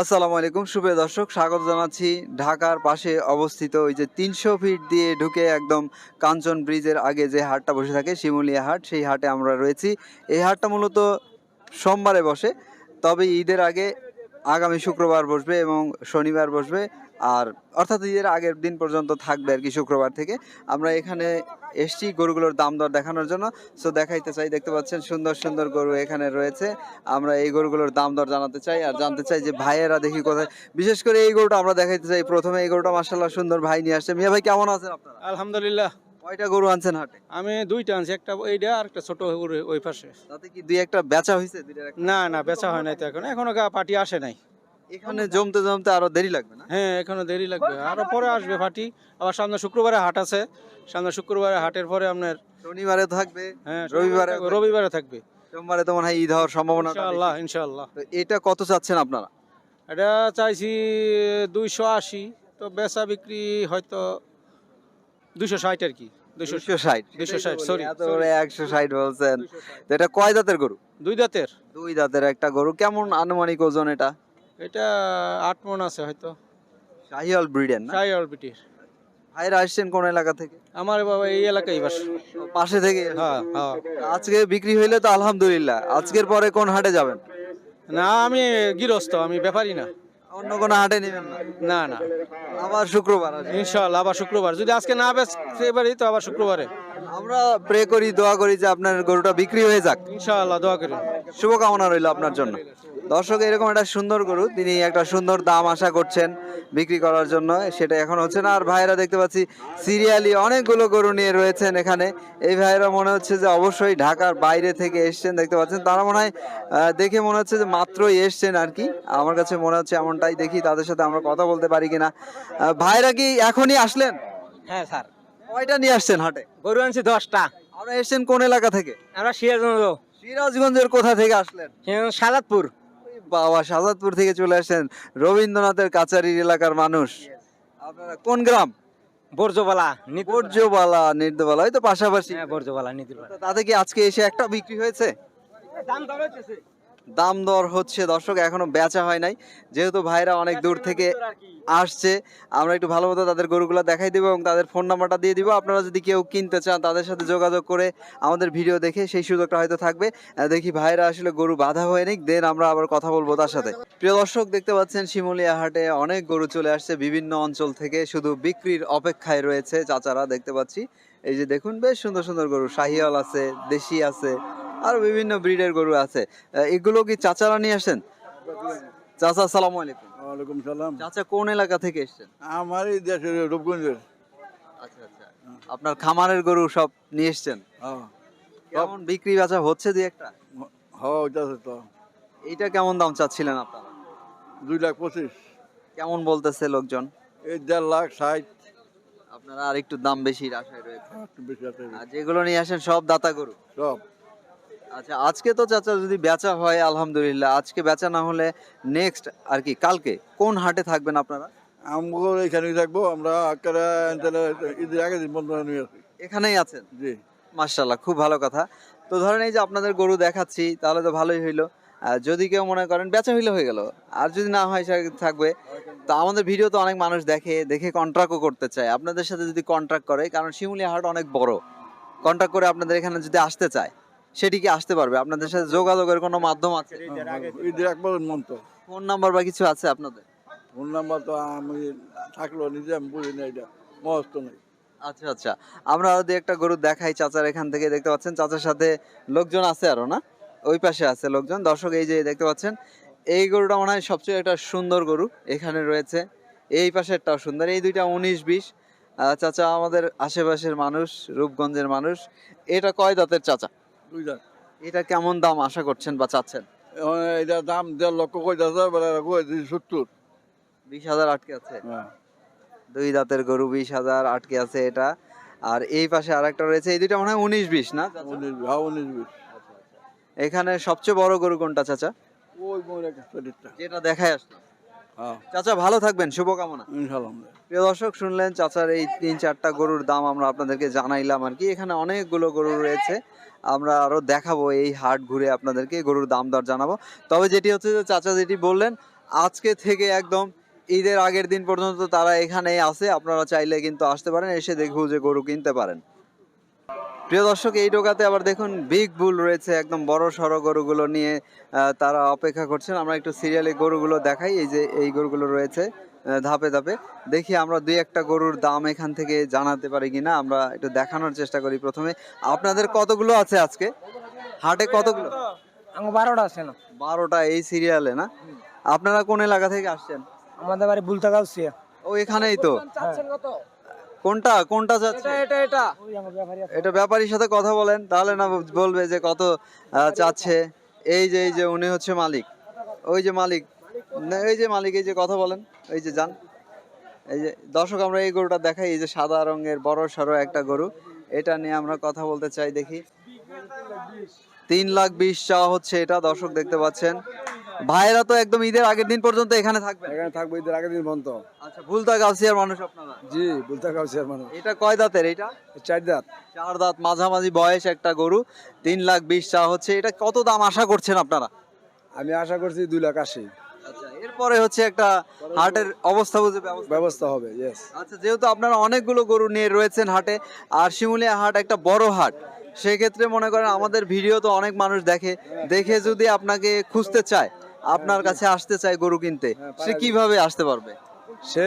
আসসালামু আলাইকুম। শুভ দর্শক, স্বাগত জানাচ্ছি ঢাকার পাশে অবস্থিত ওই যে তিনশো ফিট দিয়ে ঢুকে একদম কাঞ্চন ব্রিজের আগে যে হাটটা বসে থাকে, শিমুলিয়া হাট, সেই হাটে আমরা রয়েছি। এই হাটটা মূলত সোমবারে বসে, তবে ঈদের আগে আগামী শুক্রবার বসবে এবং শনিবার বসবে। আর অর্থাৎ ঈদের আগের দিন পর্যন্ত থাকবে আর কি শুক্রবার থেকে। আমরা এখানে এসছি গরুগুলোর দাম দর দেখানোর জন্য। সো দেখাইতে চাই দেখতে পাচ্ছেন সুন্দর সুন্দর গরু এখানে রয়েছে। আমরা এই গরুগুলোর দাম দর জানাতে চাই আর জানতে চাই যে ভাইয়েরা দেখি কোথায়। বিশেষ করে এই গরুটা আমরা দেখাইতে চাই। প্রথমে এই গরুটা মার্শাল্লাহ সুন্দর ভাই নিয়ে আসছে। মিয়া ভাই কেমন আছেন আপনারা? আলহামদুলিল্লাহ। কয়টা গরু আনছেন হাটে? আমি দুইটা আনছি একটা এইটা আর একটা ছোট ওই- ওই পাশে। তাতে কি দুই একটা বেচা হয়েছে না না বেচা হয় নাই তো এখন। এখনও গা পার্টি আসে নাই। এখানে জমতে জমতে আরও দেরি লাগবে না? হ্যাঁ এখনও দেরি লাগবে। আরও পরে আসবে পার্টি আবার সামনে শুক্রবারে হাট আছে। সামনে শুক্রবারে হাটের পরে আপনার শনিবারে থাকবে হ্যাঁ রবিবারে রবিবারে থাকবে। সোমবারে তো মনে হয় ঈদ হওয়ার সম্ভাবনা ইনশাআল্লাহ ইনশাআল্লাহ। এটা কত চাচ্ছেন আপনারা? এটা চাইছি দুইশো আশি তো বেচা বিক্রি হয়তো দুইশো ষাট আর কি। দুইশো দুশো ষাট। 260, sorry, এত একশো ষাট বলছেন। তো এটা কয় দাঁতের গরু? দুই দাঁতের দুই দাঁতের একটা গরু। কেমন আনুমানিক ওজন এটা? এটা আট মন আছে হয়তো। শাহিওয়াল ব্রিডের না? সাই অরবিটির ভাইরা আসছেন কোন এলাকা থেকে? আমার বাবা এই এলাকায় বাস। পাশে থেকে? হ্যাঁ হ্যাঁ। আজকে বিক্রি হইলে তো আলহামদুলিল্লাহ। আজকের পরে কোন হাটে যাবেন? না আমি গৃহস্থ আমি ব্যাপারী না। অন্য কোনো হাটে নেবেন না? না আবার শুক্রবার আসবে। ইনশাল্লাহ আবার শুক্রবার। যদি আজকে না বেচতে পারি তো আবার শুক্রবারে। আমরা প্রে করি দোয়া করি যে আপনার গরুটা বিক্রি হয়ে যাক। ইনশাআল্লাহ দোয়া করি। শুভকামনা রইল আপনার জন্য। দর্শক এরকম একটা সুন্দর গরু তিনি একটা সুন্দর দাম আশা করছেন বিক্রি করার জন্য। সেটা এখন হচ্ছে না। আর ভাইরা দেখতে পাচ্ছি সিরিয়ালি অনেকগুলো গরু নিয়ে রয়েছেন এখানে। এই ভাইরা মনে হচ্ছে যে অবশ্যই ঢাকার বাইরে থেকে এসছেন দেখতে পাচ্ছেন। তারা মনে হয় দেখে মনে হচ্ছে যে মাত্রই এসছেন আর কি। আমার কাছে মনে হচ্ছে এমনটাই দেখি তাদের সাথে আমরা কথা বলতে পারি কিনা। ভাইরা কি এখনই আসলেন? হ্যাঁ স্যার। কয়টা নিয়ে আসছেন হাটে? গরু আনছি দশটা। আমরা এসছেন কোন এলাকা থেকে? আমরা সিরাজগঞ্জ। সিরাজগঞ্জের কোথা থেকে আসলেন? সাদাতপুর ওই সাজাদপুর থেকে চলে আসেন রবীন্দ্রনাথের কাছারির এলাকার মানুষ। আপনারা কোন গ্রাম? বর্জ্যবালা বর্জ্যবালা নির্দবালা ওই তো পাশাপাশি। বর্জ্যবালা বর্জবালা তাতে কি আজকে এসে একটা বিক্রি হয়েছে? দাম দর হচ্ছে দর্শক এখনও বেচা হয় নাই। যেহেতু ভাইরা অনেক দূর থেকে আসছে আমরা একটু ভালো মতো তাদের গরুগুলো দেখাই দিব এবং তাদের ফোন নাম্বারটা দিয়ে দিব। আপনারা যদি কেউ কিনতে চান তাদের সাথে যোগাযোগ করে আমাদের ভিডিও দেখে সেই সুযোগটা হয়তো থাকবে। দেখি ভাইরা আসলে গরু বাধা হয়ে নিক দেন আমরা আবার কথা বলব তার সাথে। প্রিয় দর্শক দেখতে পাচ্ছেন শিমুলিয়া হাটে অনেক গরু চলে আসছে বিভিন্ন অঞ্চল থেকে শুধু বিক্রির অপেক্ষায় রয়েছে চাচারা দেখতে পাচ্ছি। এই যে দেখুন বেশ সুন্দর সুন্দর গরু শাহিয়াল আছে দেশি আছে। আর বিভিন্ন ব্রিডের গরু আছে। এগুলো কি চাচারা নিয়ে আসেন? চাচা আসসালামু আলাইকুম। ওয়ালাইকুম সালাম। চাচা কোন এলাকা থেকে এসেছেন? আমার এই দেশের রূপগঞ্জের। আচ্ছা আচ্ছা। আপনার খামারের গরু সব নিয়ে এসেছেন? হ্যাঁ। কেমন বিক্রি বেচা হচ্ছে দুই একটা? হ্যাঁ তো। এইটা কেমন দাম চাচ্ছিলেন আপনারা? দুই লাখ পঁচিশ। কেমন বলতেছে লোকজন? এই দেড় লাখ ষাট। আপনারা আর একটু দাম বেশির আশায় রয়েছে। বেশি যেগুলো নিয়ে আসেন সব দাতা গরু? সব। আচ্ছা আজকে তো চাচা যদি বেচা হয় আলহামদুলিল্লাহ। আজকে বেচা না হলে নেক্সট আর কি কালকে কোন হাটে থাকবেন আপনারা? আমগো এখানেই থাকব আমরা ঈদের আগে বন্ধ এখানেই আছেন? জি। মার্শাল্লাহ খুব ভালো কথা। তো ধরেন এই যে আপনাদের গরু দেখাচ্ছি তাহলে তো ভালোই হইল। আর যদি কেউ মনে করেন বেচা হইলে হয়ে গেল আর যদি না হয় সে থাকবে। তো আমাদের ভিডিও তো অনেক মানুষ দেখে দেখে কন্ট্রাক্টও করতে চায়। আপনাদের সাথে যদি কন্ট্রাক্ট করে কারণ শিমুলিয়া হাট অনেক বড়। কন্ট্রাক্ট করে আপনাদের এখানে যদি আসতে চায় সেটি কি আসতে পারবে? আপনাদের সাথে যোগাযোগের কোনো মাধ্যম আছে? ঈদের একবার মন তো। ফোন নাম্বার বা কিছু আছে আপনাদের? ফোন নাম্বার তো আমি থাকল নিজে আমি বুঝি না এটা। মস্ত নেই। আচ্ছা আচ্ছা। আমরা আরও একটা গরু দেখাই চাচার এখান থেকে দেখতে পাচ্ছেন? চাচার সাথে লোকজন আছে আরও না? ওই পাশে আছে লোকজন। দর্শক এই যে দেখতে পাচ্ছেন? এই গরুটা মনে হয় সবচেয়ে একটা সুন্দর গরু। এখানে রয়েছে। এই পাশেরটাও সুন্দর। এই দুইটা উনিশ বিশ। চাচা আমাদের আশেপাশের মানুষ রূপগঞ্জের মানুষ। এটা কয় দাঁতের চাচা? দুই এটা কেমন দাম আশা করছেন বা চাচ্ছেন? এটা দাম দেড় লক্ষ কই সত্তর। বিশ হাজার আটকে আছে। হ্যাঁ। দুই দাঁতের গরু বিশ হাজার আটকে আছে এটা। আর এই পাশে আরেকটা রয়েছে এই দুইটা মনে হয় উনিশ বিশ না? উনিশ হ্যাঁ উনিশ বিশ। এখানে সবচেয়ে বড় গরু কোনটা চাচা? ওই যেটা দেখায় আসলাম হ্যাঁ চাচা ভালো থাকবেন শুভকামনা। প্রিয় দর্শক শুনলেন চাচার এই তিন চারটা গরুর দাম আমরা আপনাদেরকে জানাইলাম আর কি। এখানে অনেকগুলো গরু রয়েছে। আমরা আরও দেখাবো এই হাট ঘুরে আপনাদেরকে গরুর দাম দর জানাব। তবে যেটি হচ্ছে যে চাচা যেটি বললেন আজকে থেকে একদম ঈদের আগের দিন পর্যন্ত তারা এখানেই আছে। আপনারা চাইলে কিন্তু আসতে পারেন এসে দেখে যে গরু কিনতে পারেন। প্রিয় দর্শক এই টোকাতে আবার দেখুন বিগ বুল রয়েছে একদম বড় সড়ো গরুগুলো নিয়ে তারা অপেক্ষা করছেন। আমরা একটু সিরিয়ালে গরুগুলো দেখাই এই যে এই গরুগুলো রয়েছে ধাপে ধাপে। দেখি আমরা দুই একটা গরুর দাম এখান থেকে জানাতে পারি কিনা আমরা একটু দেখানোর চেষ্টা করি প্রথমে। আপনাদের কতগুলো আছে আজকে? হাটে কতগুলো? বারোটা আছে না। বারোটা এই সিরিয়ালে না? আপনারা কোন এলাকা থেকে আসছেন? আমাদের বাড়ি বুলতা গাউসিয়া ও এখানেই তো। কোনটা কোনটা যাচ্ছে? এটা এটা ওই আমার ব্যাপারী আছে। এটা ব্যাপারীর সাথে কথা বলেন তাহলে না বলবে যে কত চাচ্ছে এই যে এই যে উনি হচ্ছে মালিক। ওই যে মালিক। না, এই যে মালিক এই যে কথা বলেন এই যে যান। এই যে দর্শক আমরা এই গরুটা দেখাই এই যে সাদা রঙের বড় সড়ো একটা গরু। এটা নিয়ে আমরা কথা বলতে চাই দেখি। তিন লাখ বিশ চাওয়া হচ্ছে এটা দর্শক দেখতে পাচ্ছেন। ভাইরা তো একদম ঈদের আগের দিন পর্যন্ত এখানে থাকবে। এখানে থাকব ঈদের আগের দিন বন্ধ আচ্ছা ভুলতা গাছিয়ার মানুষ আপনারা? জি ভুলতা আর মানুষ। এটা কয় দাঁতের এটা? চার দাঁত। চার দাঁত মাঝামাঝি বয়স একটা গরু। তিন লাখ বিশ চা হচ্ছে। এটা কত দাম আশা করছেন আপনারা? আমি আশা করছি দুই লাখ আশি। আচ্ছা এরপরে হচ্ছে একটা হাটের অবস্থা বুঝে ব্যবস্থা। ব্যবস্থা হবে ইয়েস আচ্ছা যেহেতু আপনারা অনেকগুলো গরু নিয়ে রয়েছেন হাটে আর শিমুলিয়া হাট একটা বড় হাট সেক্ষেত্রে মনে করেন আমাদের ভিডিও তো অনেক মানুষ দেখে দেখে যদি আপনাকে খুঁজতে চায় আপনার কাছে আসতে চায় গরু কিনতে সে কীভাবে আসতে পারবে? সে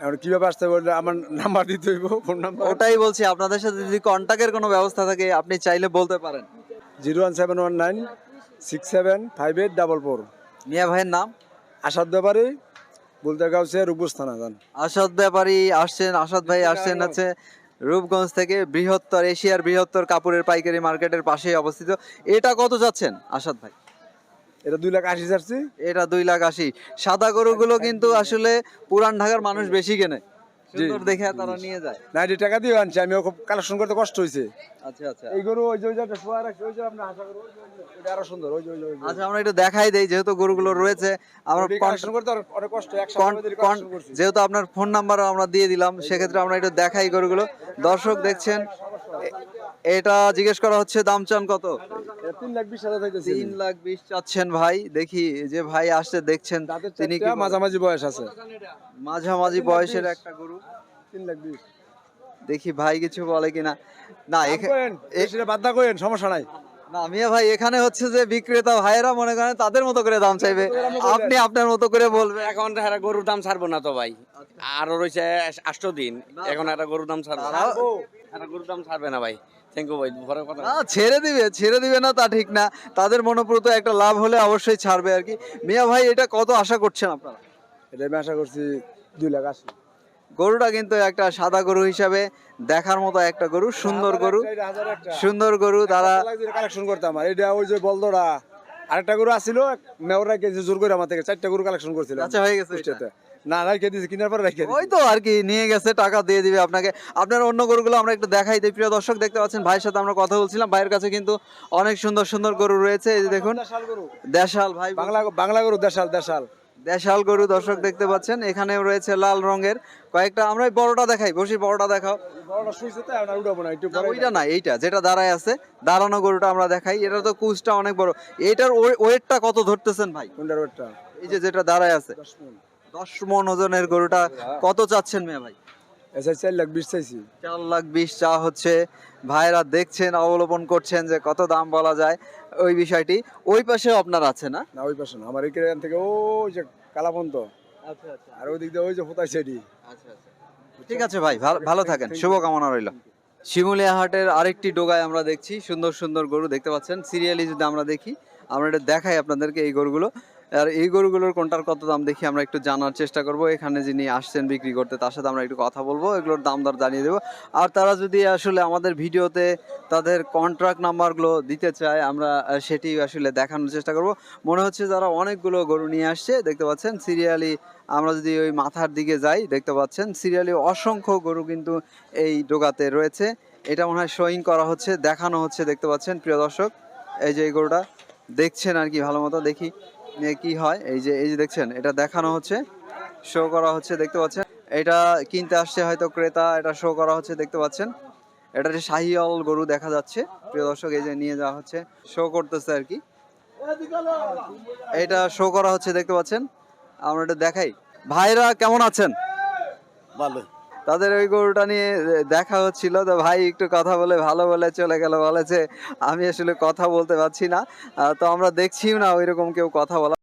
এখন কীভাবে আসতে বললে আমার নাম্বার দিতে হইব ফোন নাম্বার ওটাই বলছি আপনাদের সাথে যদি কন্টাক্টের কোনো ব্যবস্থা থাকে আপনি চাইলে বলতে পারেন। Zero one seven one nine six seven five eight double four. মিয়া ভাইয়ের নাম? আসাদ ব্যাপারে বলতে গাউছে রূপগঞ্জ থানা যান আসাদ ব্যাপারী আসছেন আসাদ ভাই আসছেন হচ্ছে রূপগঞ্জ থেকে বৃহত্তর এশিয়ার বৃহত্তর কাপড়ের পাইকারি মার্কেটের পাশেই অবস্থিত। এটা কত যাচ্ছেন আসাদ ভাই? এটা দুই লাখ আশি চাচ্ছি এটা দুই লাখ আশি সাদা গরুগুলো কিন্তু আসলে পুরান ঢাকার মানুষ বেশি কেনে সুন্দর দেখে তারা নিয়ে যায় টাকা দিয়ে আনছি আমি খুব কালেকশন করতে কষ্ট হয়েছে আচ্ছা আচ্ছা এই গরু ওই যে ওই যে শোয়া রাখছি ওই যে আপনি আশা করুন এটা আরও সুন্দর ওই যে ওই যে, আচ্ছা আমরা একটু দেখাই দেই যেহেতু গরুগুলো রয়েছে আমরা কালেকশন করতে অনেক- কষ্ট যেহেতু আপনার ফোন নাম্বারও আমরা দিয়ে দিলাম সেক্ষেত্রে আমরা একটু দেখাই গরুগুলো দর্শক দেখছেন এটা জিজ্ঞেস করা হচ্ছে দাম চান কত তিন লাখ বিশ হাজার হইতেছে তিন লাখ বিশ চাচ্ছেন ভাই। দেখি যে ভাই আসছে দেখছেন তিনি কি মাঝামাঝি বয়স আছে। মাঝামাঝি বয়সের একটা গরু। তিন লাখ বিশ। দেখি ভাই কিছু বলে কিনা। না এখা- কোয়েন বেশিটা বাদ না কোয়েন সমস্যা নাই। না মিয়া ভাই এখানে হচ্ছে যে বিক্রেতা ভাইয়েরা মনে করেন তাদের মতো করে দাম চাইবে। আপনি আপনার মতো করে বলবেন। এখন একটা গরুর দাম ছাড়বো না তো ভাই। আরও রয়েছে আষ্ট দিন। এখন একটা গরুর দাম ছাড়বো। একটা গরুর দাম ছাড়বে না ভাই। থ্যাংক ইউ ভাই পরে কথা না ছেড়ে দিবে ছেড়ে দিবে না তা ঠিক না। তাদের মনোপ্রত একটা লাভ হলে অবশ্যই ছাড়বে আর কি। মিয়া ভাই এটা কত আশা করছেন আপনারা? এটা আমি আশা করছি দুই লাখ আশি। গরুটা কিন্তু একটা সাদা গরু হিসাবে দেখার মতো একটা গরু সুন্দর গরু। সুন্দর গরু তারা কালেকশন করতাম আর এটা ওই যে বলদরা। আরেকটা গরু আসছিল মেয়রা কেজি জোর করে আমার থেকে চারটা গরু কালেকশন করছিল। আচ্ছা হয়ে গেছে। না রাইখে দিয়েছি কিনার পরে রাইখে ওই তো আর কি নিয়ে গেছে টাকা দিয়ে দিবে আপনাকে। আপনার অন্য গরুগুলো আমরা একটু দেখাই দিই। প্রিয় দর্শক দেখতে পাচ্ছেন ভাইয়ের সাথে আমরা কথা বলছিলাম। ভাইয়ের কাছে কিন্তু অনেক সুন্দর সুন্দর গরু রয়েছে। এই যে দেখুন দেশাল ভাই। বাংলা বাংলা গরু দেশাল দেশাল। দেশাল গরু দর্শক দেখতে পাচ্ছেন এখানে রয়েছে লাল রঙের। কয়েকটা আমরা বড়টা দেখাই বসি বড়টা দেখাও। ওইটা না এইটা যেটা দাঁড়ায় আছে দাঁড়ানো গরুটা আমরা দেখাই। এটা তো কুচটা অনেক বড়। এটার ওয়েটটা কত ধরতেছেন ভাই? কোনটার ওটা এই যে যেটা দাঁড়ায় আছে। দশ। মন ওজনের গরুটা কত চাচ্ছেন মেয়ে ভাই? এসে চার লাখ বিশ চাইছি। চার লাখ বিশ চা হচ্ছে। ভাইরা দেখছেন অবলোপন করছেন যে কত দাম বলা যায় ওই বিষয়টি। ওই পাশেও আপনার আছে না? না ওই পাশে না। আমার এখান থেকে ওই যে কালাপন্ত। আচ্ছা আচ্ছা। আর ওই দিক দিয়ে ওই যে ফোতাই সেডি আচ্ছা আচ্ছা। ঠিক আছে ভাই ভালো ভালো থাকেন। শুভকামনা রইল। শিমুলিয়া হাটের আরেকটি ডোগায় আমরা দেখছি। সুন্দর সুন্দর গরু দেখতে পাচ্ছেন। সিরিয়ালি যদি আমরা দেখি আমরা এটা দেখাই আপনাদেরকে এই গরুগুলো। আর এই গরুগুলোর কোনটার কত দাম দেখি আমরা একটু জানার চেষ্টা করব। এখানে যিনি আসছেন বিক্রি করতে, তার সাথে আমরা একটু কথা বলব। এগুলোর দাম দর জানিয়ে দেবো। আর তারা যদি আসলে আমাদের ভিডিওতে তাদের কন্ট্রাক্ট নাম্বারগুলো দিতে চায়, আমরা সেটি আসলে দেখানোর চেষ্টা করব। মনে হচ্ছে যারা অনেকগুলো গরু নিয়ে আসছে, দেখতে পাচ্ছেন সিরিয়ালি আমরা যদি ওই মাথার দিকে যাই, দেখতে পাচ্ছেন সিরিয়ালি অসংখ্য গরু কিন্তু এই ডোগাতে রয়েছে। এটা মনে হয় শোয়িং করা হচ্ছে, দেখানো হচ্ছে, দেখতে পাচ্ছেন প্রিয় দর্শক। এই যে এই গরুটা, দেখছেন আর কি ভালো মতো, দেখি। এ কি হয়? এই যে এই যে দেখছেন, এটা দেখানো হচ্ছে শো করা হচ্ছে, দেখতে পাচ্ছেন? এটা কিনতে আসছে হয়তো ক্রেতা, এটা শো করা হচ্ছে, দেখতে পাচ্ছেন? এটা যে শাহিয়াল গরু দেখা যাচ্ছে, প্রিয় দর্শক, এই যে নিয়ে যাওয়া হচ্ছে শো করতেছে আর কি। এটা শো করা হচ্ছে, দেখতে পাচ্ছেন? আমরা এটা দেখাই। ভাইরা কেমন আছেন? ভালো তাদের ওই গরুটা নিয়ে দেখা হচ্ছিল। তো ভাই একটু কথা বলে, ভালো বলে, চলে গেল, বলেছে, আমি আসলে কথা বলতে পারছি না। তো আমরা দেখছিও না ওইরকম কেউ কথা বলা